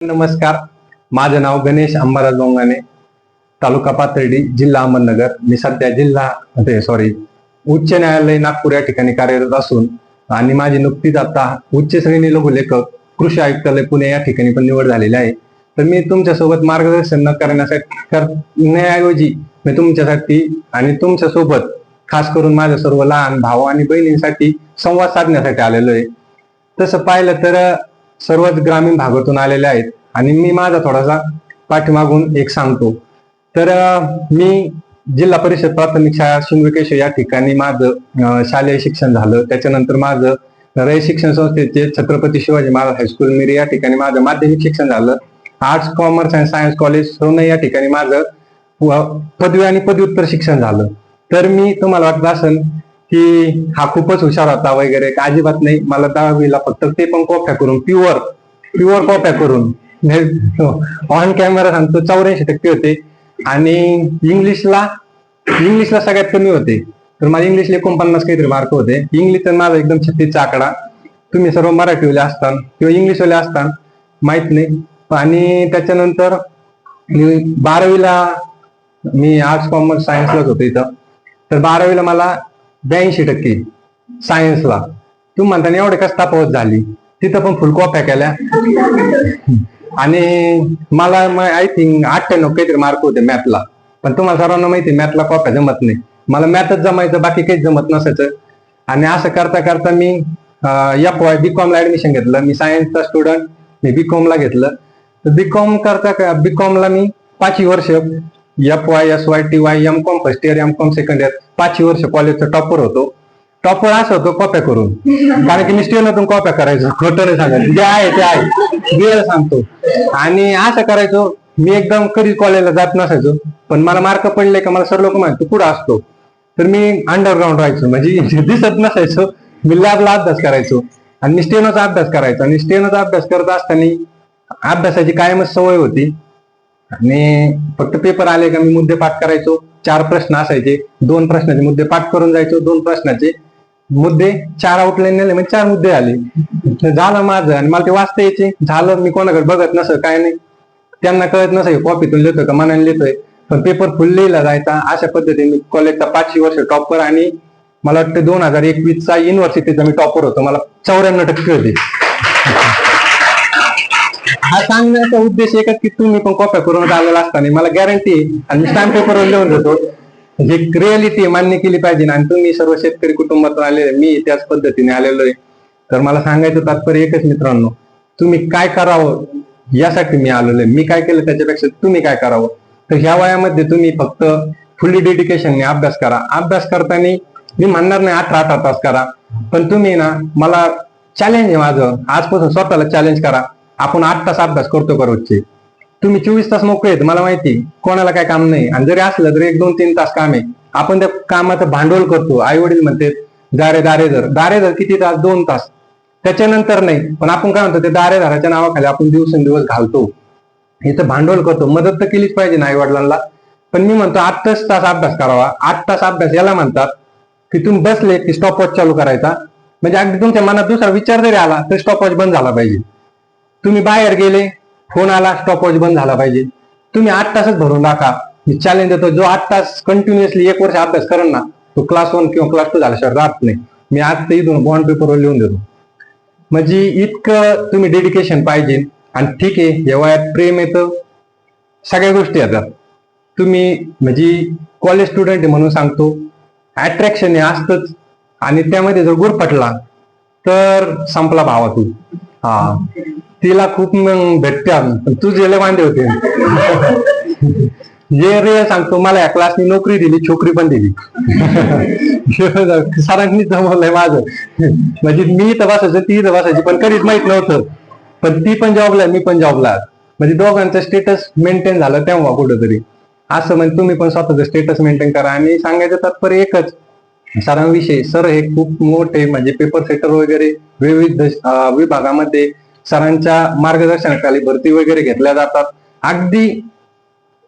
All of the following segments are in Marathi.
नमस्कार. माझं नाव गणेश अंबाराज लोंगाने तालुका पाथर्डी जिल्हा अहमदनगर. मी सध्या जिल्हा सॉरी उच्च न्यायालय नागपूर या ठिकाणी कार्यरत असून आणि माझी नुकतीच आता उच्च श्रेणी लघुलेखक कृषी आयुक्तालय पुणे या ठिकाणी पण निवड झालेली आहे. तर मी तुमच्यासोबत मार्गदर्शन न करण्यासाठी करण्याऐवजी मी तुमच्यासाठी आणि तुमच्यासोबत खास करून माझ्या सर्व लहान भाऊ आणि बहिणींसाठी संवाद साधण्यासाठी आलेलो आहे. तसं पाहिलं तर सर्वच ग्रामीण भागातून आलेले आहेत. आणि मी माझा थोडासा पाठीमागून एक सांगतो. तर मी जिल्हा परिषद प्राथमिक शाळा शिंगविकेश्वर या ठिकाणी माझं शालेय शिक्षण झालं. त्याच्यानंतर माझं रय शिक्षण संस्थेचे छत्रपती शिवाजी महाराज हायस्कूल मिरी या ठिकाणी माझं माध्यमिक शिक्षण झालं. Arts commerce and science college Sone या ठिकाणी माझं पदवी आणि पदव्युत्तर शिक्षण झालं. तर मी तुम्हाला वाटत असेल की हा खूपच हुशार होता वगैरे अजिबात नाही. मला दहावीला फक्त ते पण कॉप्या करून प्युअर प्युअर कॉप्या करून. ऑन कॅमेरा सांगतो चौऱ्याऐंशी टक्के होते. आणि इंग्लिशला इंग्लिशला सगळ्यात कमी होते. तर मला इंग्लिशला एकोणपन्नास काहीतरी मार्क होते. इंग्लिशचा माझा एकदम छत्तीसचा आकडा. तुम्ही सर्व मराठीवाले असतान किंवा इंग्लिशवाले असतान माहीत नाही. आणि त्याच्यानंतर मी बारावीला मी आर्ट्स कॉमर्स सायन्सलाच होतो इथं. तर बारावीला मला ब्याऐंशी टक्के. सायन्सला तुम्ही म्हणताना एवढे कस तापवत झाली? तिथं पण फुल कॉप्या केल्या. आणि मला आय थिंक अठ्ठ्याण्णव काहीतरी मार्क होते मॅथला पण तुम्हाला सर्वांना माहिती मॅथला कॉप्या जमत नाही. मला मॅथच जमायचं बाकी काहीच जमत नसायचं. आणि असं करता करता मी एफ वाय बी ला ऍडमिशन घेतलं. मी सायन्सचा स्टुडंट मी बी ला घेतलं. तर बी कॉम करता बी ला मी पाचवी वर्ष F Y S Y T Y M com first year M com second year पाचवी वर्ष कॉलेजचा टॉपर होतो. टॉपर असं होतो कॉप्या करून. कारण की मी स्टेनतून कॉप्या करायचो. खोटं नाही सांगायचं. जे आहे ते आहे. वेळ सांगतो. आणि असं करायचो. मी एकदम कधी कॉलेजला जात नसायचो. पण मला मार्क पडले का मला सर लोक माहिती कुठं असतो? तर मी अंडरग्राऊंड राहायचो. म्हणजे दिसत नसायचो. मी लॅबला अभ्यास करायचो. आणि स्टेनोचा अभ्यास करायचो. आणि स्टेनोचा अभ्यास करत असताना अभ्यासाची कायमच सवय होती. आणि फक्त पेपर आले का मी मुद्दे पाठ करायचो. चार प्रश्न असायचे. दोन प्रश्नाचे मुद्दे पाठ करून जायचो. दोन प्रश्नाचे मुद्दे चार आउटलाईन नेले म्हणजे चार मुद्दे आले. झालं माझं आणि मला ते वाचता यायचे. झालं मी कोणाकडे बघत नसं काय नाही. त्यांना कळत नसे कॉपीतून लिहितोय का मनाने लिहितोय. पण पेपर फुल लिहिला जायचा. अशा पद्धतीने मी कॉलेजचा पाचशे वर्ष टॉपर आणि मला वाटतं दोन हजार एकवीसचा युनिव्हर्सिटीचा मी टॉपर होतो. मला चौऱ्याण्णव टक्के होते. हा सांगण्याचा उद्देश एकच की तुम्ही पण कॉप्या करून आलेला असताना मला गॅरंटी आणि मी स्टॅम्प पेपरवर लिहून देतो. जे रिअलिटी मान्य केली पाहिजे आणि तुम्ही सर्व शेतकरी कुटुंबातून आलेले मी त्याच पद्धतीने आलेलो आहे. तर मला सांगायचं तात्पर्य एकच मित्रांनो. तुम्ही काय करावं यासाठी मी आलेलो आहे. मी काय केलं त्याच्यापेक्षा तुम्ही काय करावं? तर ह्या वयामध्ये तुम्ही फक्त फुल्ली डेडिकेशनने अभ्यास करा. अभ्यास करताना मी म्हणणार नाही अठरा अठरा तास करा. पण तुम्ही ना मला चॅलेंज आहे माझं. आजपासून स्वतःला चॅलेंज करा. आपण आठ तास अभ्यास करतो का रोजचे? तुम्ही चोवीस तास मोकळे आहेत मला माहिती. कोणाला काय काम नाही. आणि जरी असलं तरी एक दोन तीन तास काम आहे. आपण त्या कामाचं भांडवल करतो. आई वडील म्हणते दारे दारे धर. दारे धर किती तास? दोन तास. त्याच्यानंतर नाही. पण आपण काय म्हणतो ते दारे धाराच्या नावाखाली आपण दिवसेंदिवस घालतो. इथं भांडवल करतो. मदत तर केलीच पाहिजे ना आई वडिलांना पण मी म्हणतो आठच तास अभ्यास करावा. आठ तास अभ्यास याला म्हणतात की तुम्ही बसले की स्टॉपवॉच चालू करायचा. म्हणजे अगदी तुमच्या मनात दुसरा विचार जरी आला तर स्टॉपवॉच बंद झाला पाहिजे. तुम्ही बाहेर गेले फोन आला स्टॉपवॉच बंद झाला पाहिजे. तुम्ही आठ तासच भरून टाका मी चॅलेंज देतो जो आठ तास कंटिन्युअसली एक वर्ष अभ्यास करण ना तो क्लास वन किंवा क्लास टू झाल्याशिवाय राहत नाही. मी आज ते इथून बॉन्ड पेपरवर लिहून देतो. म्हणजे इतकं तुम्ही डेडिकेशन पाहिजे. आणि ठीक आहे या वयात प्रेम येतं. सगळ्या गोष्टी येतात. तुम्ही म्हणजे कॉलेज स्टुडंट आहे म्हणून सांगतो. अट्रॅक्शन हे असतंच. आणि त्यामध्ये जर गुरफटला तर संपला भावा तू हा. तिला खूप मग भेटते पण तू जेले मांडे होते. जे रे सांगतो मला या क्लासनी नोकरी दिली छोकरी पण दिली. सरांनी जमवलंय माझं. म्हणजे मी तपासायचं बसायचं ती तपासायची बसायची पण कधीच माहीत नव्हतं. पण ती पण जॉबला मी पण जॉबला म्हणजे दोघांचं स्टेटस मेंटेन झालं तेव्हा कुठंतरी. असं म्हणजे तुम्ही पण स्वतःचं स्टेटस मेंटेन करा आणि सांगायचं तात्पर्य एकच. सरांविषयी सर हे खूप मोठे म्हणजे पेपर सेटर वगैरे विविध विभागामध्ये सरांच्या मार्गदर्शनाखाली भरती वगैरे घेतल्या जातात. अगदी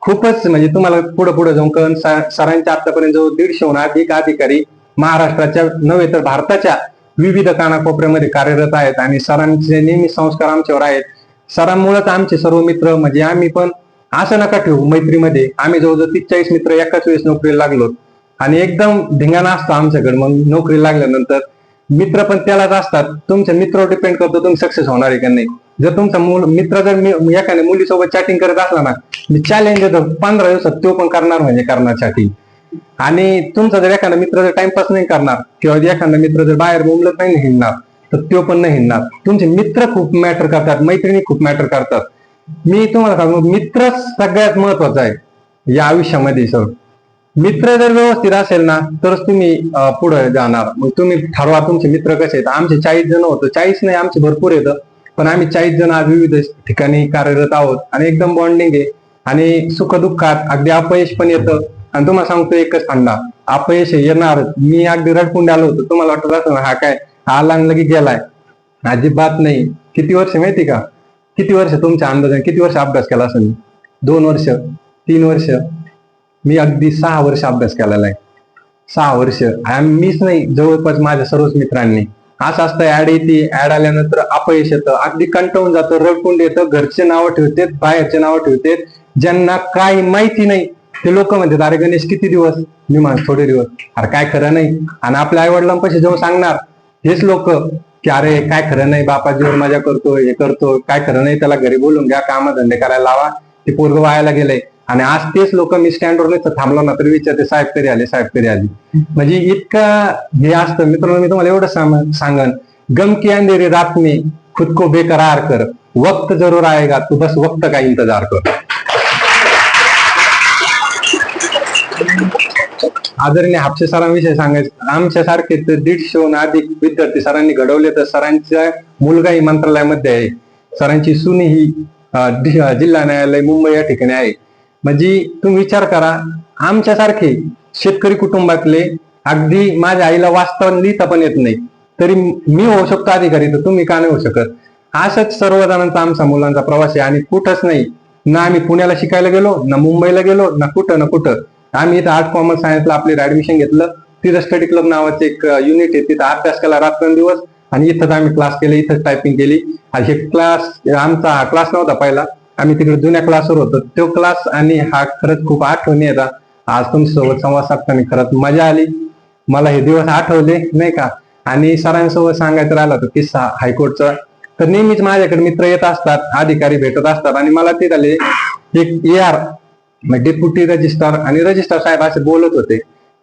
खूपच म्हणजे तुम्हाला पुढे पुढे जाऊन कळण सरांच्या आतापर्यंत जवळ दीडशेहून अधिक अधिकारी महाराष्ट्राच्या नव्हे तर भारताच्या विविध कानाकोपऱ्यामध्ये कार्यरत आहेत आणि सरांचे नेहमी संस्कार आमच्यावर आहेत. सरांमुळेच आमचे सर्व मित्र म्हणजे आम्ही पण असं नका ठेवू मैत्रीमध्ये. आम्ही जवळजवळ तीस चाळीस मित्र एकाच वेळेस नोकरीला लागलो. आणि एकदम धिंगाणा असतो आमच्याकडे. मग नोकरी लागल्यानंतर मित्र पण त्यालाच असतात. तुमच्या मित्रावर डिपेंड करतो तुम्ही सक्सेस होणार आहे का नाही. जर तुमचा मूल मित्र जर मी एखाद्या मुलीसोबत चॅटिंग करत असला ना मी चॅलेंज देतो पंधरा दिवसात तो पण करणार म्हणजे करणार चॅटिंग आणि तुमचा जर एखादा मित्र जर टाइमपास नाही करणार किंवा एखादा मित्र जर बाहेर मुंबईत नाही हिंडणार तर तो पण नाही हिंडणार. तुमचे मित्र खूप मॅटर करतात मैत्रिणी खूप मॅटर करतात. मी तुम्हाला सांगू मित्र सगळ्यात महत्त्वाचा आहे या आयुष्यामध्ये सर मित्र जर व्यवस्थित असेल ना तरच तुम्ही पुढे जाणार. मग तुम्ही ठरवा तुमचे मित्र कसे आहेत. आमचे चाळीस जण होतं. चाळीस नाही आमचे भरपूर येतं. पण आम्ही चाळीस जण आज विविध ठिकाणी कार्यरत आहोत. आणि एकदम बॉन्डिंग आहे. आणि सुख दुःखात अगदी अपयश पण येतं. आणि तुम्हाला सांगतो एकच फंडा अपयश येणार. मी अगदी रडकुंड आलो होतो. तुम्हाला वाटत असेल हा काय हा आला आणि लगे गेलाय. अजिबात नाही. किती वर्ष माहिती का? किती वर्ष तुमच्या अंदाजाने किती वर्ष अभ्यास केला असेल? दोन वर्ष तीन वर्ष? मी अगदी सहा वर्ष अभ्यास केलेला आहे. सहा वर्ष. मीच नाही जवळपास माझ्या सर्वच मित्रांनी. असं असतं ऍड येते ऍड आल्यानंतर अपयश येतं. अगदी कंटाळून जातं रडकुंड येतं घरचे नावं ठेवतेत बाहेरचे नावं ठेवतेत. ज्यांना काही माहिती नाही ते लोक म्हणतात अरे गणेश किती दिवस? मी म्हणतो थोडे दिवस. अरे काय खरं नाही. आणि आपल्या आई वडिलांपाशी जेव्हा सांगणार. हेच लोक की अरे काय खरं नाही बापा जीवन मजा करतो हे करतो काय खरं नाही त्याला घरी बोलून घ्या कामधंदे करायला लावा. ते पोरग वायाला गेलंय. आणि आज तेच लोक मी स्टँडवर नाही थांबलो ना तरी विचारते साहेब कधी आले साहेब कधी आले. म्हणजे इतकं हे असतं. मित्रांनो मी तुम्हाला एवढं सांग- सांगन. गमकी अंधेरी रात मी खुद को बेकरार कर. वक्त जरूर आएगा तू बस वक्त का इंतजार कर. आदरणीय हापसे सरांविषयी सांगायचं आमच्या सारखे तर दीडशेहून अधिक विद्यार्थी सरांनी घडवले तर सरांचा मुलगाही मंत्रालयामध्ये आहे. सरांची सुनी ही जिल्हा न्यायालय मुंबई या ठिकाणी आहे. म्हणजे तुम्ही विचार करा आमच्यासारखे शेतकरी कुटुंबातले अगदी माझ्या आईला वाचता लिहिता पण येत नाही. तरी मी होऊ शकतो अधिकारी तर तुम्ही का नाही होऊ शकत? असंच सर्वजणांचा आमचा मुलांचा प्रवास आहे आणि कुठंच नाही. ना आम्ही पुण्याला शिकायला गेलो ना मुंबईला गेलो ना कुठं ना कुठं. आम्ही इथं आर्ट कॉमर्स सायन्सला आपलं ऍडमिशन घेतलं. तिथं स्टडी क्लब नावाचं एक युनिट आहे. तिथं अभ्यास केला रात्रंदिवस आणि इथंच आम्ही क्लास केले इथंच टायपिंग केली. आणि हे क्लास आमचा हा क्लास नव्हता पहिला. आम्ही तिकडे जुन्या क्लासवर होतो. तो क्लास आणि हा खरंच खूप आठवणी येतात आज तुमच्यासोबत संवाद साधताना खरंच मजा आली. मला हे दिवस आठवले नाही का? आणि सरांसोबत सांगायचं राहिला तो किस्सा हायकोर्टचा. तर नेहमीच माझ्याकडे मित्र येत असतात अधिकारी भेटत असतात आणि मला ते झाले एक ए आर डेप्युटी रजिस्ट्रार आणि रजिस्ट्रार साहेब असे बोलत होते.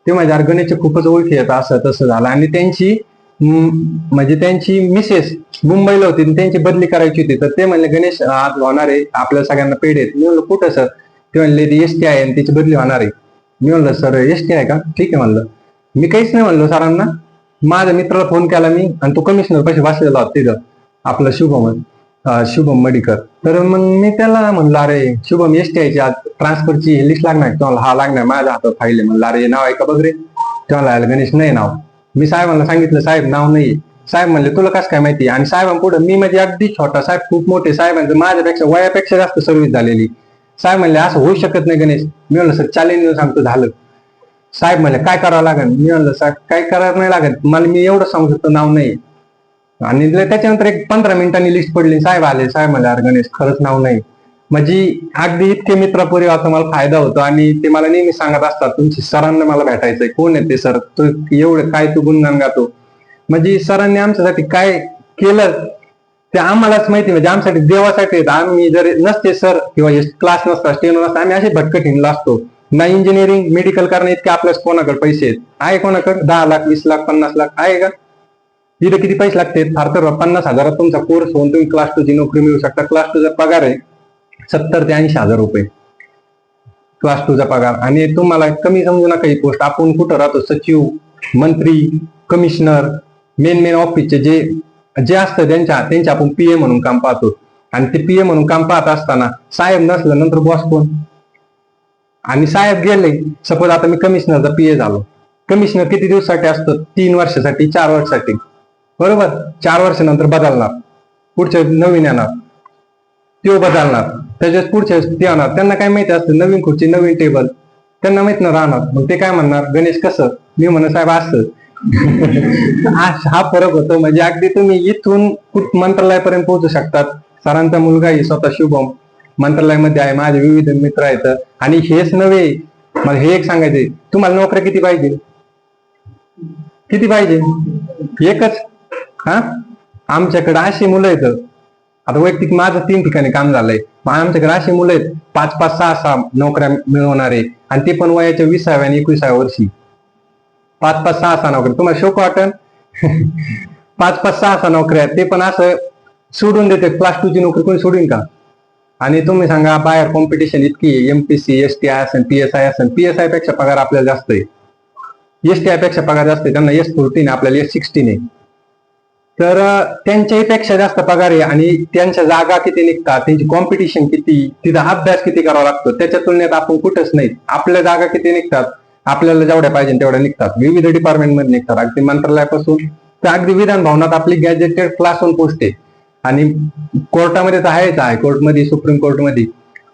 ते माझ्या गणेशचे खूपच ओळखी येत असं तसं झालं. आणि त्यांची म्हणजे त्यांची मिसेस मुंबईला होती आणि त्यांची बदली करायची होती. तर ते म्हणले गणेश आज होणार आहे. आपल्या सगळ्यांना पेड आहेत. मी म्हणलं कुठं सर ते म्हणले एस टी आहे आणि त्याची बदली होणार आहे. मी म्हणलं सर एस टी आहे का? ठीक आहे म्हणलं. मी काहीच नाही म्हणलो सरांना. माझ्या मित्राला फोन केला मी आणि तो कमिशनर पैसे वाचलेला होता तिथं आपला शुभम शुभम मडिकर. तर मग मी त्याला म्हणलं अरे शुभम एस टी आयची आज ट्रान्सफरची लिस्ट लागणार तुम्हाला हा लागणार माझ्या हातात फाईल आहे. म्हणलं अरे हे नाव आहे का बघ रे? तेव्हा म्हणला, गणेश नाही नाव. मी साहेबांना सांगितलं साहेब नाव नाही साहेब म्हणले तुला कसं काय माहिती? आणि साहेबांपुढे मी म्हणजे अगदी छोटा साहेब खूप मोठे साहेबांचं माझ्यापेक्षा वयापेक्षा जास्त सर्व्हिस झालेली. साहेब म्हणले असं होऊ शकत नाही गणेश. मी म्हणलं सर चॅलेंज सांगतो झालं. साहेब म्हणले काय करावं लागेल मी म्हणलं साहेब काय करावं नाही लागत. मला मी एवढं सांगू शकतो नाव नाही आणि त्याच्यानंतर एक पंधरा मिनिटांनी लिस्ट पडली साहेब आले. साहेब म्हणले अरे गणेश खरंच नाव नाही म्हणजे अगदी इतके मित्रपुरी वाचा मला फायदा होतो आणि ते मला नेहमी सांगत असतात तुमची सरांना मला भेटायचंय. कोण आहे ते सर? तू एवढं काय तू गुणगान गातो? म्हणजे सरांनी आमच्यासाठी काय केलं ते आम्हालाच माहिती म्हणजे आमच्यासाठी देवासाठी आम्ही जर नसते सर किंवा क्लास नसता स्टेनो नसता आम्ही असे भटकट हिंडला असतो. ना इंजिनिअरिंग मेडिकल करणे इतके आपल्याच कोणाकडे पैसे आहेत? आहे कोणाकडे? दहा लाख वीस लाख पन्नास लाख आहे का? तिथे किती पैसे लागते फार तर पन्नास हजारात तुमचा कोर्स होऊन तुम्ही क्लास टू ची नोकरी मिळू शकता. क्लास टू जर पगार आहे. सत्तर ते ऐंशी हजार रुपये. क्लास टूचा पगार. आणि तुम्हाला कमी समजू नका ही पोस्ट आपण कुठं राहतो? सचिव मंत्री कमिशनर मेन मेन ऑफिसचे जे जे असतं त्यांच्या त्यांच्या आपण पीए म्हणून काम पाहतो. आणि ते पीए म्हणून काम पाहत असताना साहेब नसलं नंतर बॉस कोण? आणि साहेब गेले. सपोज आता मी कमिशनरचा पीए झालो. कमिशनर किती दिवसासाठी असतो? तीन वर्षासाठी चार वर्षासाठी. बरोबर? चार वर्षानंतर बदलणार. पुढच्या नवीन येणार. तो बदलणार. त्याच्यात पुढच्या ते आणणार त्यांना काय माहिती असतं नवीन खुर्ची नवीन टेबल त्यांना माहीत न राहणार. मग ते काय म्हणणार? गणेश कसं? मी म्हणत साहेब असं. हा हा फरक होतो. म्हणजे अगदी तुम्ही इथून कुठ मंत्रालयापर्यंत पोहोचू शकतात. सरांचा मुलगा ही स्वतः शुभम. मंत्रालयामध्ये आहे माझे विविध मित्र आहेत. आणि हेच नव्हे मला हे एक सांगायचे तुम्हाला नोकऱ्या किती पाहिजे? किती पाहिजे? एकच? हा? आमच्याकडे अशी मुलं आहेत. आता वैयक्तिक माझं तीन ठिकाणी काम झालंय. मग आमच्याकडे अशी मुलं आहेत पाच पाच सहा सहा नोकऱ्या मिळवणारे आणि ते पण वयाच्या विसाव्या आणि एकविसाव्या वर्षी. पाच पाच सहा सहा नोकऱ्या. तुम्हाला शोक वाटन? पाच पाच सहा सहा नोकऱ्या ते पण असं सोडून देते क्लास टू ची नोकरी कोणी सोडून का? आणि तुम्ही सांगा बाहेर कॉम्पिटिशन इतकी एमपीसी एस टी आय असेल पी एस आय असेल पी एस आयपेक्षा पगार आपल्याला जास्त आहे. एस टी आयपेक्षा पगार जास्त आहे. त्यांना एस फोर्टीन आपल्याला एस सिक्स्टीन आहे. तर त्यांच्याही पेक्षा जास्त पगार आहे आणि त्यांच्या जागा किती निघतात त्यांची कॉम्पिटिशन किती तिथं अभ्यास किती करावा लागतो त्याच्या तुलनेत आपण कुठंच नाही. आपल्या जागा किती निघतात आपल्याला जेवढ्या पाहिजे तेवढ्या निघतात. विविध डिपार्टमेंटमध्ये निघतात. अगदी मंत्रालयापासून तर अगदी विधान भवनात आपली गॅजेटेड क्लास वन पोस्ट आहे. आणि कोर्टामध्ये तर आहेच आहे कोर्टमध्ये सुप्रीम कोर्टमध्ये.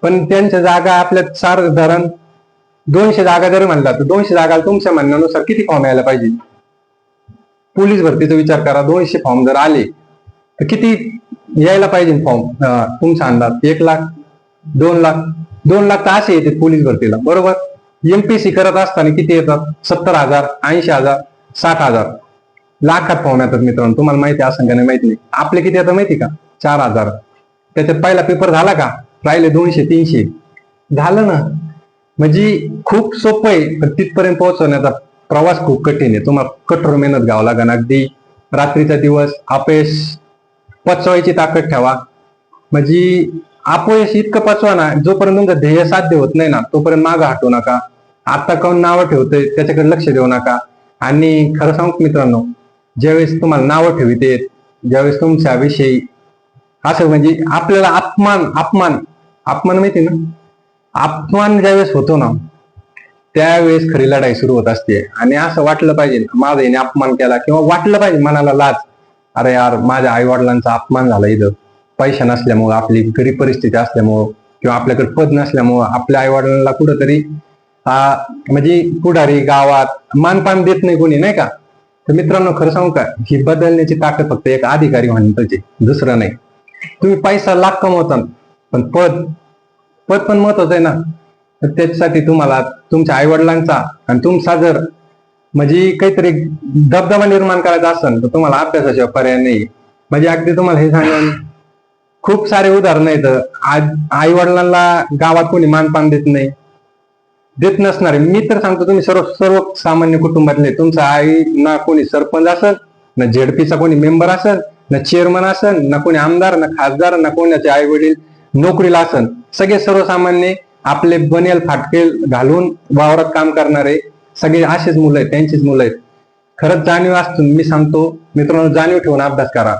पण त्यांच्या जागा आपल्या साधारण दोनशे जागा जरी म्हणला तर दोनशे जागा तुमच्या म्हणण्यानुसार किती फॉर्म यायला पाहिजे? पोलीस भरतीचा विचार करा. दोनशे फॉर्म जर आले तर किती यायला पाहिजे फॉर्म तुमचा अंदाज. एक लाख दोन लाख दोन लाख तर असे येते पोलीस भरतीला. बरोबर? एमपीसी करत असताना किती येतात? सत्तर हजार ऐंशी हजार साठ हजार. लाखात फॉर्म येतात मित्रांनो. तुम्हाला माहिती असं का नाही माहिती नाही. आपले किती येतात माहिती का? चार हजार. त्याच्यात पहिला पेपर झाला का? राहिले दोनशे तीनशे. झालं ना? म्हणजे खूप सोपं आहे पण तिथपर्यंत पोहोचवण्याचा प्रवास खूप कठीण आहे. तुम्हाला कठोर मेहनत घ्यावं लागेल अगदी. रात्रीचा दिवस अपयश पचवायची ताकद ठेवा. म्हणजे अपयश इतकं पचवा ना जोपर्यंत तुमचं ध्येय साध्य होत नाही ना तोपर्यंत मागं हटू नका. आता कोण नावं ठेवतंय त्याच्याकडे लक्ष देऊ नका. आणि खरं सांगू मित्रांनो ज्यावेळेस तुम्हाला नावं ठेविते ज्यावेळेस तुमच्या विषयी असं म्हणजे आपल्याला अपमान अपमान अपमान माहिती ना? अपमान ज्यावेळेस होतो ना त्यावेळेस खरी लढाई सुरू होत असते. आणि असं वाटलं पाहिजे माझा याने अपमान केला किंवा वाटलं पाहिजे मनाला लाज. अरे यार माझ्या आई वडिलांचा अपमान झाला इथं. पैसे नसल्यामुळं आपली गरीब परिस्थिती असल्यामुळं किंवा आपल्याकडे पद नसल्यामुळं आपल्या आई वडिलांना कुठंतरी अं म्हणजे पुढारी गावात मानपान देत नाही कोणी नाही का? तर मित्रांनो खरं सांगू का? ही बदलण्याची ताकद फक्त एक अधिकारी म्हणताची दुसरं नाही. तुम्ही पैसा लाख कमवता पण पद पद पण महत्वाचं आहे ना. तर त्याच्यासाठी तुम्हाला तुमच्या आईवडिलांचा आणि तुमचा जर म्हणजे काहीतरी दबदबा निर्माण करायचा असेल तर तुम्हाला अभ्यासाशिवाय पर्याय नाही. म्हणजे अगदी तुम्हाला हे सांगून खूप सारे उदाहरण आहेत. आज आई वडिलांना गावात कोणी मानपान देत नाही देत नसणारे. मी तर सांगतो तुम्ही सर्व सर्व सामान्य कुटुंबातले तुमचा आई ना कोणी सरपंच असेल ना झेडपीचा कोणी मेंबर असेल ना चेअरमन असेल ना कोणी आमदार ना खासदार ना कोणाचे आई वडील नोकरीला असेल. सगळे सर्वसामान्य आपले बनेल फाटके घालून वावरात काम करणारे सगळे असेच मुलं आहेत त्यांचीच मुलं आहेत. खरंच जाणीव असतो मी सांगतो मित्रांनो जाणीव ठेवून अभ्यास करा.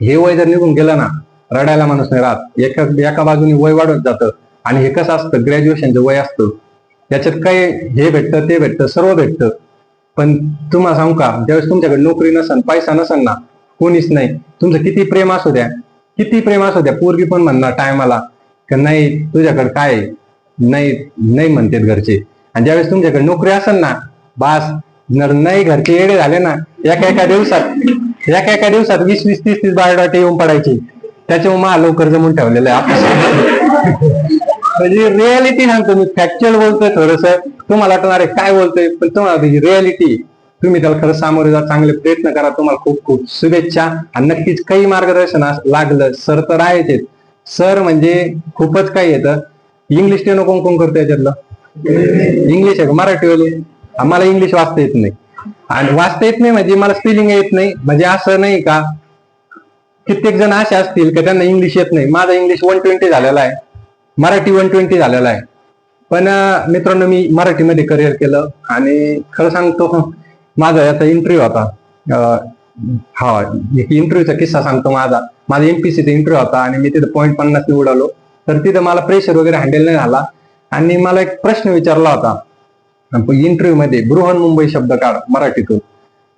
हे वय जर निघून गेलं ना रडायला माणूस नाही राहत. एका एका बाजूने वय वाढत जातं आणि हे कसं असतं ग्रॅज्युएशनचं वय असतं त्याच्यात काय हे भेटतं ते भेटतं सर्व भेटतं. पण तुम्हाला सांगू का ज्यावेळेस तुमच्याकडे नोकरी नसन पैसा नसन ना कोणीच नाही. तुमचं किती प्रेम असू द्या किती प्रेम असू द्या पूर्वी पण म्हणणार टायमाला की नाही तुझ्याकडे काय आहे? नाही नाही म्हणतात घरचे. आणि ज्यावेळेस तुमच्याकडे नोकरी असेल ना बास नाही घरचे येडे झाले ना एका एका दिवसात एका एका दिवसात वीस वीस तीस तीस बायोडाटे येऊन पडायची. त्याच्यामुळे मला लवकर जमून ठेवलेलं आहे आपण म्हणजे रियालिटी सांगतो मी फॅक्च्युअल बोलतोय थोडस. तुम्हाला वाटणार आहे काय बोलतोय? पण तुम्हाला रियालिटी तुम्ही त्याला खरं सामोरे जा चांगले प्रयत्न करा. तुम्हाला खूप खूप शुभेच्छा. आणि नक्कीच काही मार्गदर्शन लागलं. सर तर आहेच. सर म्हणजे खूपच काही येतं. इंग्लिश नेणं कोण कोण करतो याच्यातलं इंग्लिश आहे का? मराठीवाले आम्हाला इंग्लिश वाचता येत नाही. आणि वाचता येत नाही म्हणजे मला स्पेलिंग येत नाही. म्हणजे असं नाही का? कित्येक जण असे असतील की त्यांना इंग्लिश येत नाही. माझा इंग्लिश वन ट्वेंटी झालेला आहे. मराठी वन ट्वेंटी झालेला आहे. पण मित्रांनो मी मराठीमध्ये करिअर केलं आणि खरं सांगतो माझा याचा इंटरव्ह्यू होता. हा एक इंटरव्ह्यूचा किस्सा सांगतो माझा. माझा एमपीसीचा इंटरव्ह्यू होता आणि मी तिथं पॉईंट पन्नास उडालो तर तिथं मला प्रेशर वगैरे हँडल नाही झाला. आणि मला एक प्रश्न विचारला होता. इंटरव्ह्यू मध्ये बृहन मुंबई शब्द काढ मराठीतून.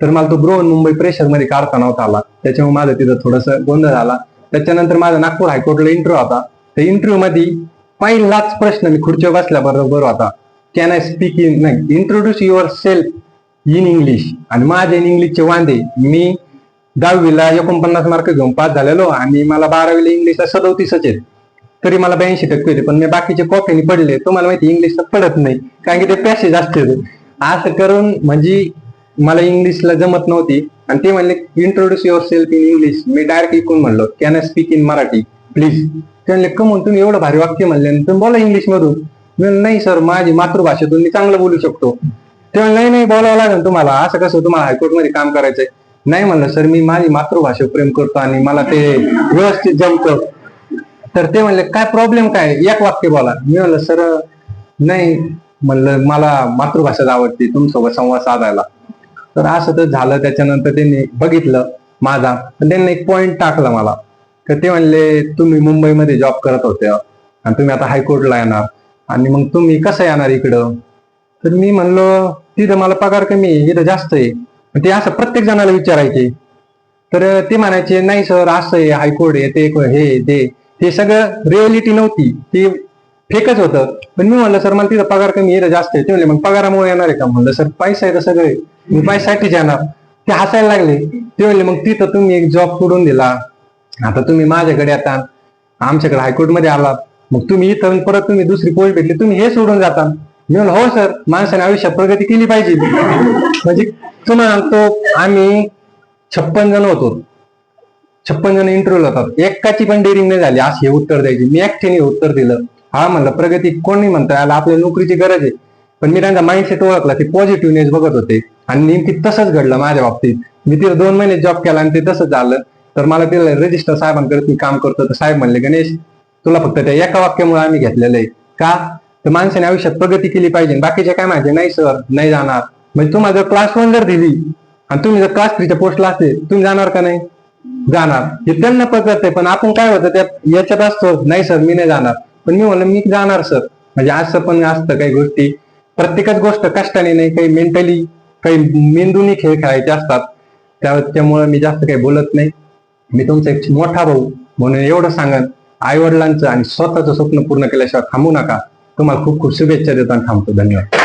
तर मला तो बृहन मुंबई प्रेशरमध्ये काढता नव्हता आला. त्याच्यामुळे माझं तिथं थोडस गोंधळ झाला. त्याच्यानंतर माझा नागपूर हायकोर्टला इंटरव्ह्यू होता. तर इंटरव्ह्यू मध्ये पहिलाच प्रश्न मी खुर्चीवर बसल्याबरोबर होता. कॅन आय स्पीक इन नाही introduce yourself in English आणि माझे इन इंग्लिशचे वांदे मी दहावीला एकोणपन्नास मार्क घेऊन पास झालेलो. आणि मला बारावीला इंग्लिशला सदोतीसच आहेत. तरी मला ब्याऐंशी टक्के होते पण मी बाकीचे कॉफीने पडले. तुम्हाला माहिती इंग्लिशला पडत नाही. कारण की ते पॅसेज असते असं करून म्हणजे मला इंग्लिशला जमत नव्हती. आणि ते म्हणले introduce yourself in English मी डायरेक्ट ऐकून म्हणलो can I speak in Marathi please ते म्हणले कमून तुम्ही एवढं भारी वाक्य म्हणले आणि तुम्ही बोला इंग्लिश मधून. मी नाही सर माझी मातृभाषेतून मी चांगलं बोलू शकतो. ते म्हणले नाही नाही बोलावं लागेल तुम्हाला. असं कसं तुम्हाला हायकोर्टमध्ये काम करायचंय? नाही म्हणलं सर मी माझी मातृभाषेवर प्रेम करतो आणि मला ते व्यवस्थित जमतं. तर ते म्हणले काय प्रॉब्लेम काय? एक वाक्य बोला. मी म्हणलं सर नाही. म्हणलं मला मातृभाषाच आवडते तुमसोबत संवाद साधायला. तर असं तर झालं. त्याच्यानंतर त्यांनी बघितलं माझा. पण त्यांनी एक पॉइंट टाकला मला. तर ते म्हणले तुम्ही मुंबईमध्ये जॉब करत होते आणि तुम्ही आता हायकोर्टला येणार. आणि मग तुम्ही कसं येणार इकडं? तर मी म्हणलो तिथं मला पगार कमी आहे इथं जास्त आहे. ते असं प्रत्येक जणाला विचारायचे. तर ते म्हणायचे नाही सर असं आहे हायकोर्ट आहे ते हे ते ते सगळं रिअलिटी नव्हती. ते फेकच होतं. पण मी म्हणलं सर मला तिथं पगार कमी येतं जास्त आहे. ते म्हणले मग पगारामुळे येणार आहे का? म्हणलं सर पैसा आहे तर सगळे मी पैशासाठी जाणार ते हसायला लागले. ते म्हणले मग तिथं तुम्ही एक जॉब सोडून दिला. आता तुम्ही माझ्याकडे आता आमच्याकडे हायकोर्टमध्ये आलात मग तुम्ही इथं परत तुम्ही दुसरी पोस्ट भेटली तुम्ही हे सोडून जाता. मी म्हणलं हो सर. माणसाने आयुष्यात प्रगती केली पाहिजे. म्हणजे तुम्हाला तो आम्ही छप्पन जण होतो. छप्पन जण इंटरव्ह्यू होतात. एकाची पण डेअरिंग नाही झाली. असं हे उत्तर द्यायची. मी एकट्याने उत्तर दिलं. हा म्हणलं प्रगती कोणी म्हणतं याला आपल्या नोकरीची गरज आहे. पण मी त्यांचा माइंडसेट ओळखला. ते पॉझिटिव्हनेस बघत होते. आणि नेमकी तसंच घडलं माझ्या बाबतीत. मी तिला दोन महिने जॉब केला आणि ते तसंच झालं. तर मला तिला रजिस्टर साहेबांकडे मी काम करतो. तर साहेब म्हणले गणेश तुला फक्त त्या एका वाक्यामुळे आम्ही घेतलेलं आहे. का? तर माणसाने आयुष्यात प्रगती केली पाहिजे. बाकीचे काय माहिती? नाही सर नाही जाणार. म्हणजे तुम्हाला जर क्लास वन जर दिली आणि तुम्ही जर क्लास थ्रीच्या पोस्टला असते तुम्ही जाणार का नाही? जाणार. हे त्यांना पकडते पण आपण काय होतं त्या याच्यात असतो नाही सर मी नाही जाणार. पण मी म्हणलं मी जाणार सर. म्हणजे असं पण असतं काही गोष्टी. प्रत्येकच गोष्ट कष्टाने नाही काही मेंटली काही मेंदूनी खेळ खेळायचे असतात. त्या त्यामुळे मी जास्त काही बोलत नाही. मी तुमचा एक मोठा भाऊ म्हणून एवढं सांगन. आई वडिलांचं आणि स्वतःचं स्वप्न पूर्ण केल्याशिवाय थांबू नका. तुम्हाला खूप खूप शुभेच्छा देतो आणि थांबतो. धन्यवाद.